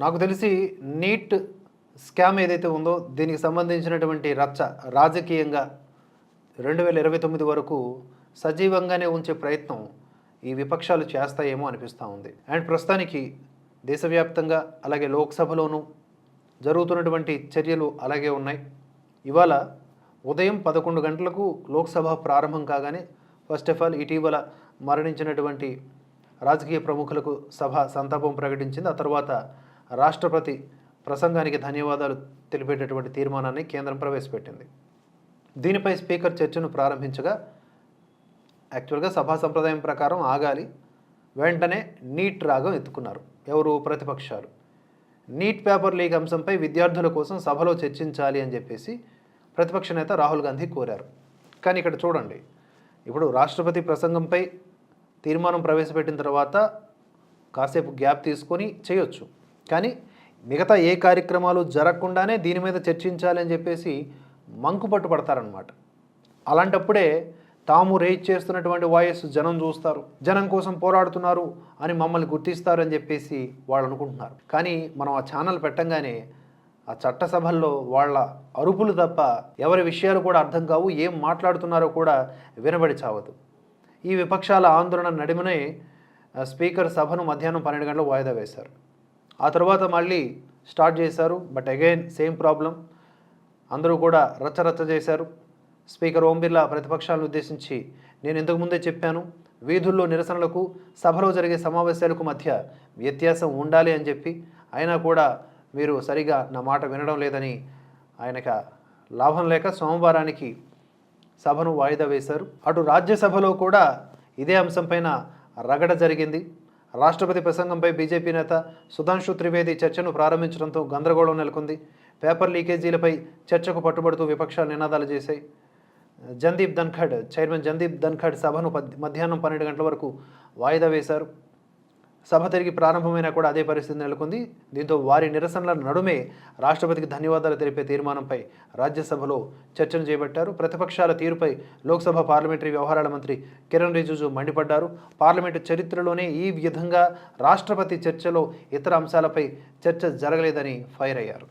నాకు తెలిసి neat scam ఏదైతే ఉందో దీనికి సంబంధించినటువంటి రచ్చ రాజకీయంగా రెండు వేల ఇరవై తొమ్మిది వరకు సజీవంగానే ఉంచే ప్రయత్నం ఈ విపక్షాలు చేస్తాయేమో అనిపిస్తూ ఉంది. అండ్ ప్రస్తుతానికి దేశవ్యాప్తంగా అలాగే లోక్సభలోనూ జరుగుతున్నటువంటి చర్యలు అలాగే ఉన్నాయి. ఇవాళ ఉదయం పదకొండు గంటలకు లోక్సభ ప్రారంభం కాగానే ఫస్ట్ ఆఫ్ ఆల్ ఇటీవల మరణించినటువంటి రాజకీయ ప్రముఖులకు సభ సంతాపం ప్రకటించింది. ఆ తర్వాత రాష్ట్రపతి ప్రసంగానికి ధన్యవాదాలు తెలిపేటటువంటి తీర్మానాన్ని కేంద్రం ప్రవేశపెట్టింది. దీనిపై స్పీకర్ చర్చను ప్రారంభించగా యాక్చువల్గా సభా సంప్రదాయం ప్రకారం ఆగాలి వెంటనే నీట్ రాగం ఎత్తుకున్నారు. ఎవరు? ప్రతిపక్షాలు. నీట్ పేపర్ లీక్ అంశంపై విద్యార్థుల కోసం సభలో చర్చించాలి అని చెప్పేసి ప్రతిపక్ష నేత రాహుల్ గాంధీ కోరారు. కానీ ఇక్కడ చూడండి ఇప్పుడు రాష్ట్రపతి ప్రసంగంపై తీర్మానం ప్రవేశపెట్టిన తర్వాత కాసేపు గ్యాప్ తీసుకొని చేయొచ్చు. కానీ మిగతా ఏ కార్యక్రమాలు జరగకుండానే దీని మీద చర్చించాలని చెప్పేసి చెప్పేసి మంకుపట్టు పడతారనమాట అలాంటప్పుడే తాము రేజ్ చేస్తున్నటువంటి వాయిస్ జనం చూస్తారు. జనం కోసం పోరాడుతున్నారు అని మమ్మల్ని గుర్తిస్తారు అని చెప్పేసి వాళ్ళు అనుకుంటున్నారు. కానీ మనం ఆ ఛానల్ పెట్టంగానే ఆ చట్టసభల్లో వాళ్ళ అరుపులు తప్ప ఎవరి విషయాలు కూడా అర్థం కావు ఏం మాట్లాడుతున్నారో కూడా వినబడి చావదు. ఈ విపక్షాల ఆందోళన నడిమనే స్పీకర్ సభను మధ్యాహ్నం పన్నెండు గంటలకు వాయిదా వేశారు. ఆ తర్వాత మళ్ళీ స్టార్ట్ చేశారు. But again same problem. అందరూ కూడా రచ్చరచ్చ చేశారు. స్పీకర్ ఓం బిర్లా ప్రతిపక్షాలను ఉద్దేశించి నేను ఇంతకు ముందే చెప్పాను వీధుల్లో నిరసనలకు సభలో జరిగే సమావేశాలకు మధ్య వ్యత్యాసం ఉండాలి అని చెప్పి. అయినా కూడా మీరు సరిగా నా మాట వినడం లేదని ఆయనకు లాభం లేక సోమవారానికి సభను వాయిదా వేశారు. అటు రాజ్యసభలో కూడా ఇదే అంశంపైన రగడ జరిగింది. రాష్ట్రపతి ప్రసంగంపై బీజేపీ నేత సుధాంశు త్రివేది చర్చను ప్రారంభించడంతో గందరగోళం నెలకొంది. పేపర్ లీకేజీలపై చర్చకు పట్టుబడుతూ విపక్షాలు నినాదాలు చేశాయి. జందీప్ ధన్ఖడ్ చైర్మన్ జందీప్ ధన్ఖడ్ సభను మధ్యాహ్నం పన్నెండు గంటల వరకు వాయిదా వేశారు. సభ తిరిగి ప్రారంభమైనా కూడా అదే పరిస్థితి నెలకొంది. దీంతో వారి నిరసనల నడుమే రాష్ట్రపతికి ధన్యవాదాలు తెలిపే తీర్మానంపై రాజ్యసభలో చర్చను చేపట్టారు. ప్రతిపక్షాల తీరుపై లోక్సభ పార్లమెంటరీ వ్యవహారాల మంత్రి కిరణ్ రిజిజు మండిపడ్డారు. పార్లమెంటు చరిత్రలోనే ఈ విధంగా రాష్ట్రపతి చర్చలో ఇతర అంశాలపై చర్చ జరగలేదని ఫైర్ అయ్యారు.